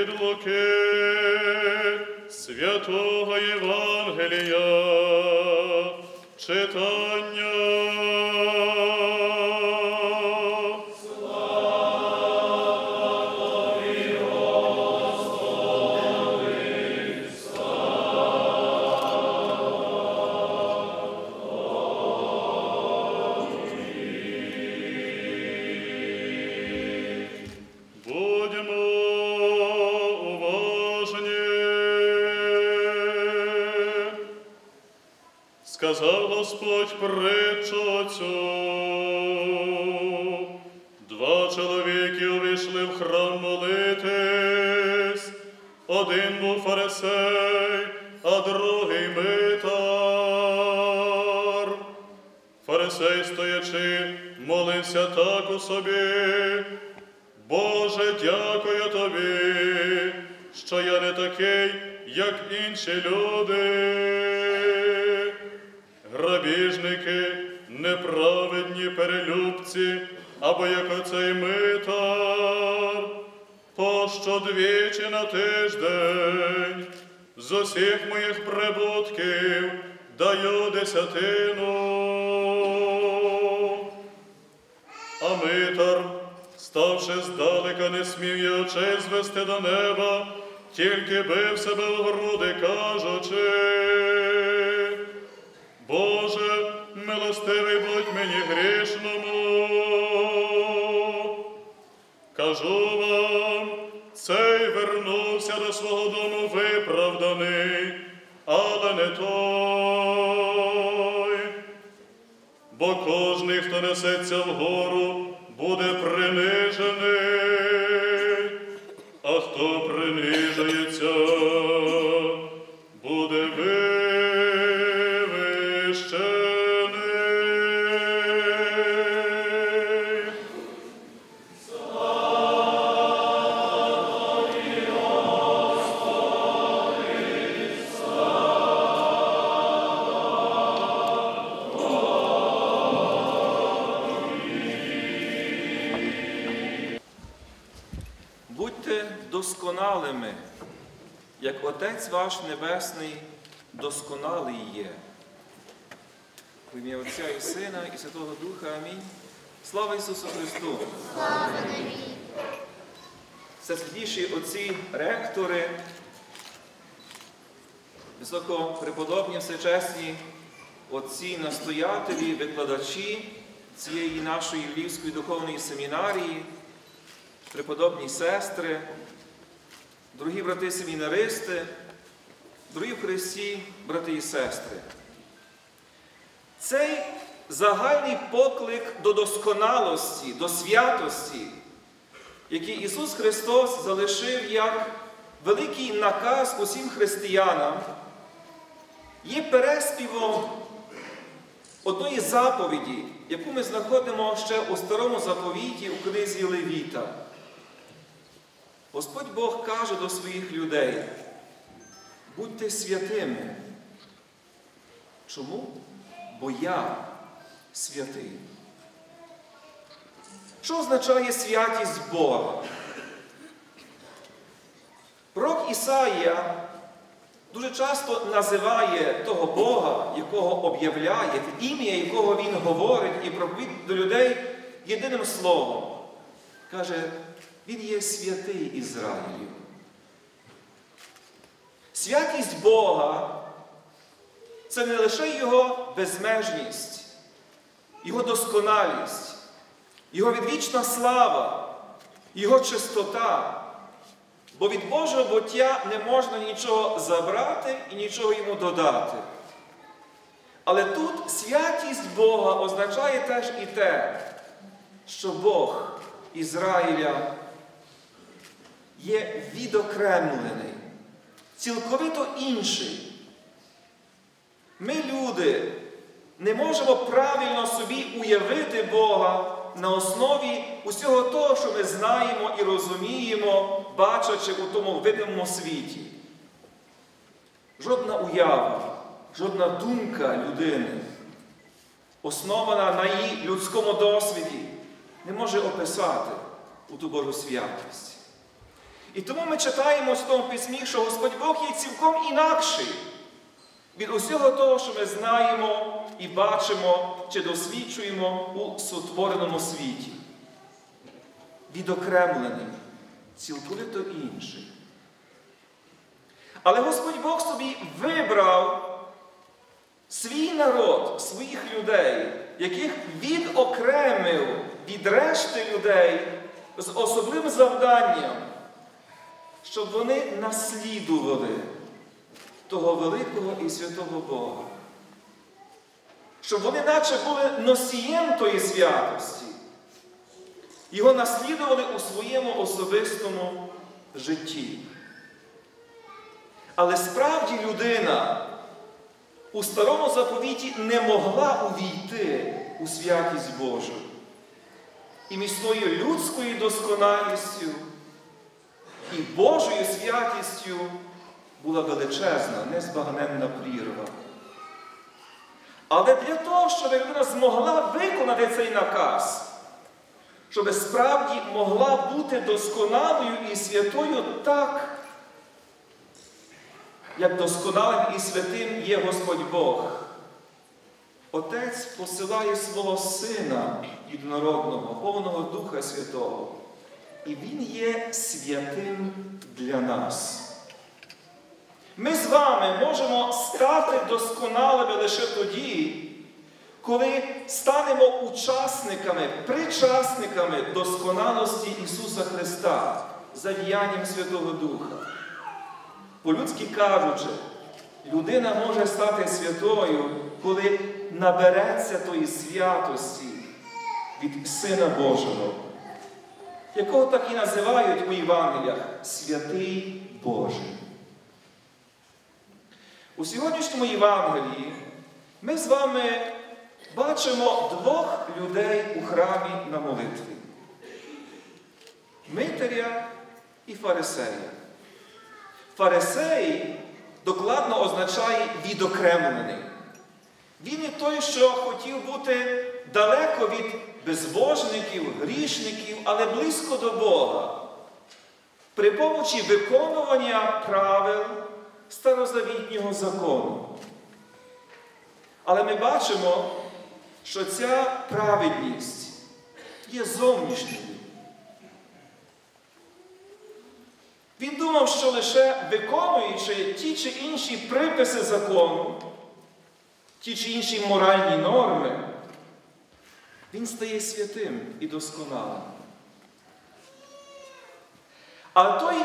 від святого Євангелія читання. Сказав Господь притчу. Два чоловіки увійшли в храм молитись. Один був фарисей, а другий митар. Фарисей, стоячи, молився так у собі. Боже, дякую тобі, що я не такий, як інші люди. Грабіжники, неправедні перелюбці, або як оцей митар, пощо двічі на тиждень з усіх моїх прибутків даю десятину. А митар, ставши здалека, не смів я очей звести до неба, тільки бив себе в груди, кажучи, милостивий будь мені грішному. Кажу вам, цей вернувся до свого дому виправданий, але не той. Бо кожний, хто несеться вгору, буде принижений, Будьте досконалими, як Отець ваш Небесний досконалий є. В ім'я Отця і Сина, і Святого Духа. Амінь. Слава Ісусу Христу! Всесвятіші отці ректори, високопреподобні всечесні отці, настоятелі, викладачі цієї нашої Львівської духовної семінарії, преподобні сестри, дорогі брати семінаристи, дорогі в Христі, брати і сестри. Цей загальний поклик до досконалості, до святості, який Ісус Христос залишив як великий наказ усім християнам, є переспівом одної заповіді, яку ми знаходимо ще у старому заповіті у книзі Левіта. Господь Бог каже до своїх людей, будьте святими. Чому? Бо я святий. Що означає святість Бога? Пророк Ісаїя дуже часто називає того Бога, якого об'являє, ім'я якого Він говорить і проповідь до людей єдиним словом. Каже, Він є святий Ізраїлів. Святість Бога це не лише Його безмежність, Його досконалість, Його відвічна слава, Його чистота. Бо від Божого буття не можна нічого забрати і нічого йому додати. Але тут святість Бога означає теж і те, що Бог Ізраїля є відокремлений, цілковито інший. Ми, люди, не можемо правильно собі уявити Бога на основі усього того, що ми знаємо і розуміємо, бачачи у тому видимому світі. Жодна уява, жодна думка людини, основана на її людському досвіді, не може описати у ту Божу святість. І тому ми читаємо в тому письмі, що Господь Бог є цілком інакший від усього того, що ми знаємо і бачимо чи досліджуємо у сотвореному світі. Відокремлений, цілковито інший. Але Господь Бог собі вибрав свій народ, своїх людей, яких відокремив від решти людей з особливим завданням, щоб вони наслідували того великого і святого Бога. Щоб вони наче були носієм тої святості, його наслідували у своєму особистому житті. Але справді людина у старому заповіті не могла увійти у святість Божу. І між своєю людською досконалістю і Божою святістю була величезна, незбагненна прірва. Але для того, щоб людина змогла виконати цей наказ, щоб справді могла бути досконалою і святою так, як досконалим і святим є Господь Бог. Отець посилає свого Сина єдинородного, повного Духа Святого. І Він є святим для нас. Ми з вами можемо стати досконалими лише тоді, коли станемо учасниками, причасниками досконалості Ісуса Христа за діянням Святого Духа. По-людськи кажучи, людина може стати святою, коли набереться тої святості від Сина Божого, якого так і називають у Євангеліях святий Божий. У сьогоднішньому Євангелії ми з вами бачимо двох людей у храмі на молитві Митаря і Фарисея. Фарисей докладно означає відокремлений. Він і той, що хотів бути далеко від безбожників, грішників, але близько до Бога. При помочі виконування правил старозавітнього закону. Але ми бачимо, що ця праведність є зовнішньою. Він думав, що лише виконуючи ті чи інші приписи закону, ті чи інші моральні норми, він стає святим і досконалим. А той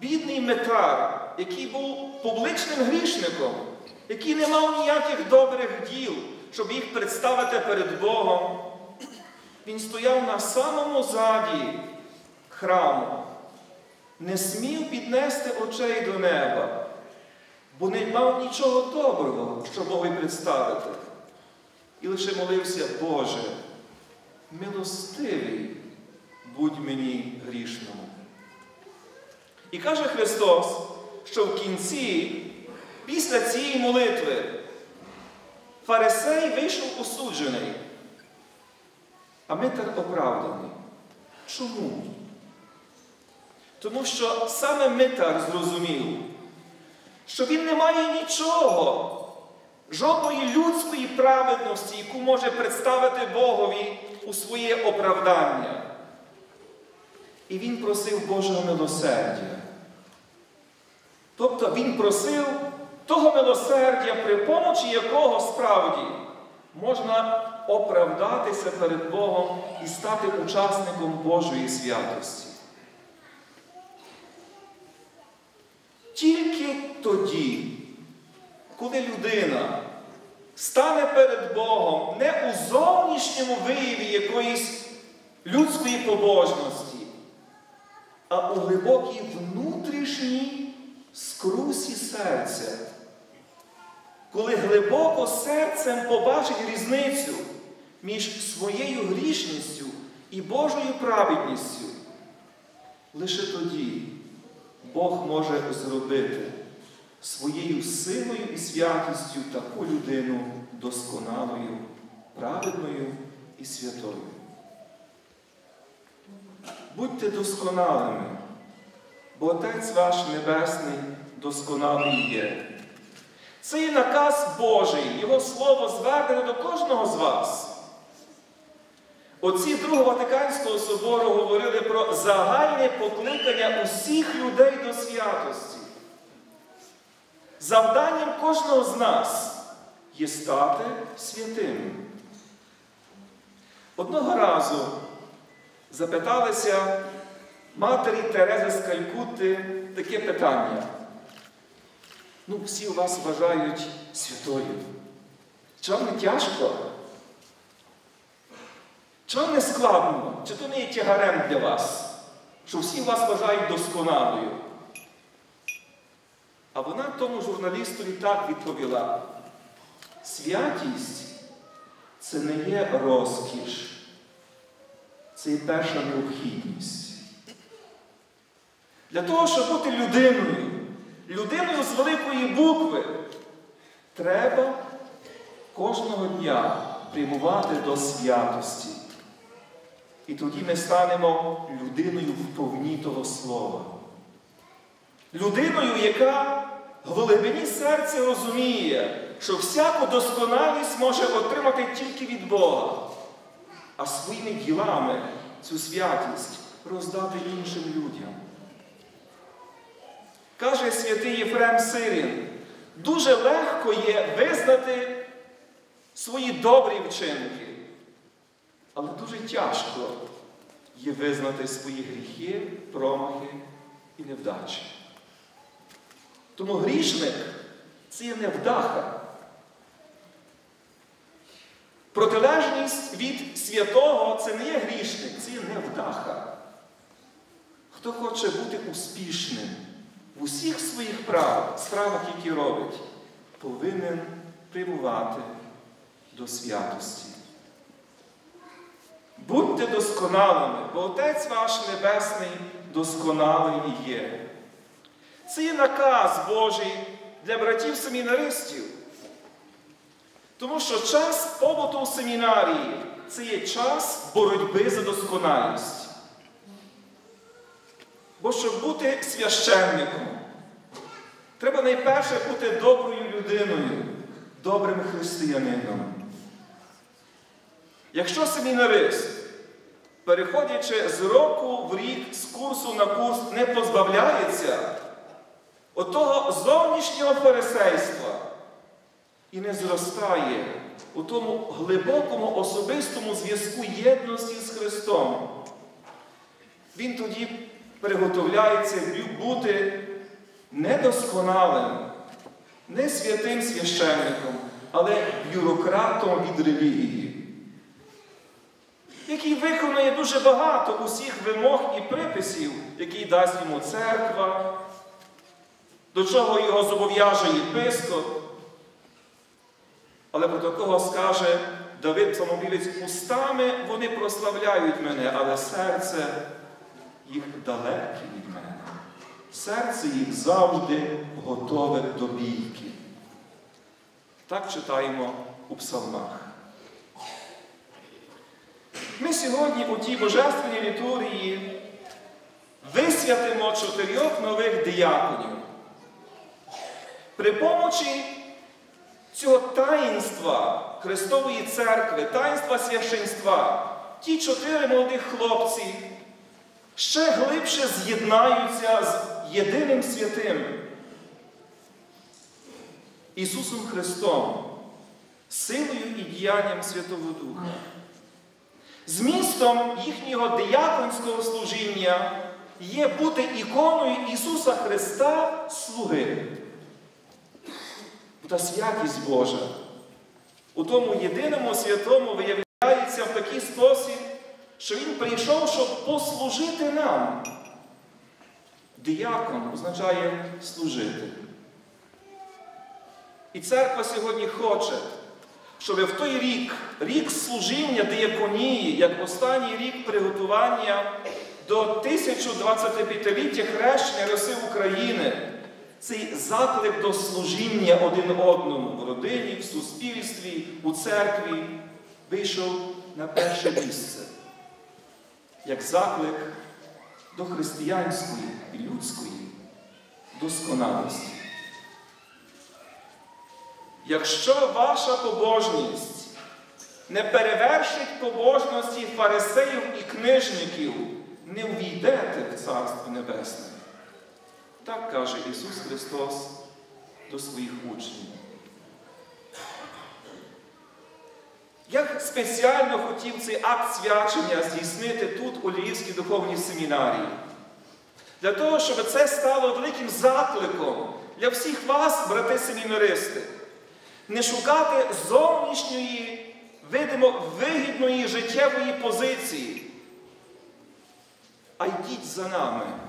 бідний метар, який був публичним грішником, який не мав ніяких добрих діл, щоб їх представити перед Богом, він стояв на самому заді храму, не смів піднести очей до неба, бо не мав нічого доброго, щоб Богу представити. І лише молився, Боже, милостивий, будь мені грішному. І каже Христос, що в кінці, після цієї молитви, фарисей вийшов осуджений, а Митар оправданий. Чому? Тому що саме Митар зрозумів, що він не має нічого, жодної людської праведності, яку може представити Богові у своє оправдання. І він просив Божого милосердя. Тобто він просив того милосердя, при помочі якого справді можна оправдатися перед Богом і стати учасником Божої святості. Тільки тоді, коли людина стане перед Богом не у зовнішньому вияві якоїсь людської побожності, а у глибокій внутрішній скрусі серця. Коли глибоко серцем побачить різницю між своєю грішністю і Божою праведністю, лише тоді Бог може зробити своєю силою і святістю таку людину досконалою, праведною і святою. Будьте досконалими, бо Отець ваш Небесний досконалий є. Це є наказ Божий, Його Слово звернене до кожного з вас. Отці Другого Ватиканського собору говорили про загальне покликання усіх людей до святості. Завданням кожного з нас є стати святим. Одного разу запиталися матері Терези з Калькутти таке питання. Ну, всі вас вважають святою. Вам не тяжко? Вам не складно? Чи то не є тягарем для вас? Що всі вас вважають досконалою? А вона тому журналістові так відповіла: святість це не є розкіш, це є перша необхідність. Для того, щоб бути людиною, людиною з великої букви, треба кожного дня прямувати до святості. І тоді ми станемо людиною в повні того слова. Людиною, яка в глибині серця розуміє, що всяку досконалість може отримати тільки від Бога, а своїми ділами цю святість роздати іншим людям. Каже святий Єфрем Сирін, дуже легко є визнати свої добрі вчинки, але дуже тяжко є визнати свої гріхи, промахи і невдачі. Тому грішник це є невдаха. Протилежність від святого це не є грішник, це є невдаха. Хто хоче бути успішним в усіх своїх правах, справах, які робить, повинен прямувати до святості. Будьте досконалими, бо Отець ваш Небесний досконалий і є. Це є наказ Божий для братів семінаристів. Тому що час побуту в семінарії це є час боротьби за досконалість. Бо щоб бути священником, треба найперше бути доброю людиною, добрим християнином. Якщо семінарист, переходячи з року в рік, з курсу на курс, не позбавляється отого зовнішнього фарисейства і не зростає у тому глибокому особистому зв'язку єдності з Христом, він тоді приготовляється бути недосконалим, не святим священником, але бюрократом від релігії який виконує дуже багато усіх вимог і приписів, які дасть йому церква, до чого його зобов'яже єпископ. Але про такого скаже Давид самобілець, устами вони прославляють мене, але серце їх далеке від мене. Серце їх завжди готове до бійки. Так читаємо у псалмах. Ми сьогодні у тій божественній літургії висвятимо чотирьох нових дияконів. При помочі цього таїнства Христової церкви, таїнства священства, ті чотири молодих хлопці ще глибше з'єднаються з єдиним святим Ісусом Христом, силою і діянням Святого Духа. Змістом їхнього дияконського служіння є бути іконою Ісуса Христа слуги. Та святість Божа у тому єдиному святому виявляється в такий спосіб, що Він прийшов, щоб послужити нам. Діякон означає служити. І церква сьогодні хоче щоб в той рік, рік служіння дияконії, як останній рік приготування до 1025-ліття хрещення Роси України, цей заклик до служіння один одному в родині, в суспільстві, у церкві вийшов на перше місце. Як заклик до християнської і людської досконалості. Якщо ваша побожність не перевершить побожності фарисеїв і книжників, не увійдете в Царство Небесне. Так каже Ісус Христос до своїх учнів. Я спеціально хотів цей акт свячення здійснити тут, у Львівській духовній семінарії. Для того, щоб це стало великим закликом для всіх вас, брати семінаристи, не шукати зовнішньої, видимо, вигідної життєвої позиції, а йдіть за нами.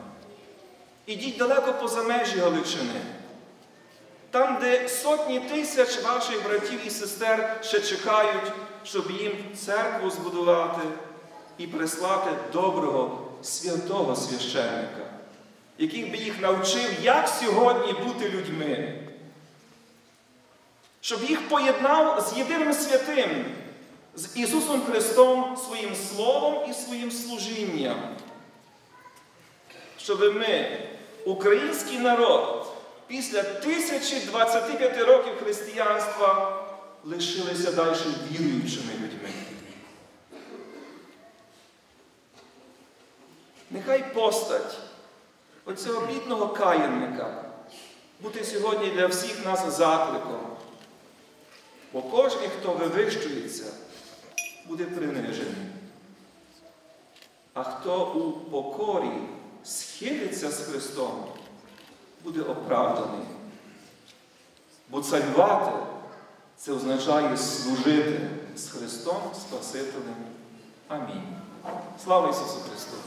Ідіть далеко поза межі Галичини. Там, де сотні тисяч ваших братів і сестер ще чекають, щоб їм церкву збудувати і прислати доброго святого священника, який би їх навчив, як сьогодні бути людьми, щоб їх поєднав з єдиним святим, з Ісусом Христом своїм Словом і своїм служінням. Щоб ми, український народ, після 1025 років християнства лишилися далі віруючими людьми. Нехай постать оцього бідного каянника бути сьогодні для всіх нас закликом. Бо кожен, хто вивищується, буде принижений. А хто у покорі схилиться з Христом, буде оправданий. Бо царювати це означає служити з Христом Спасителем. Амінь. Слава Ісусу Христу!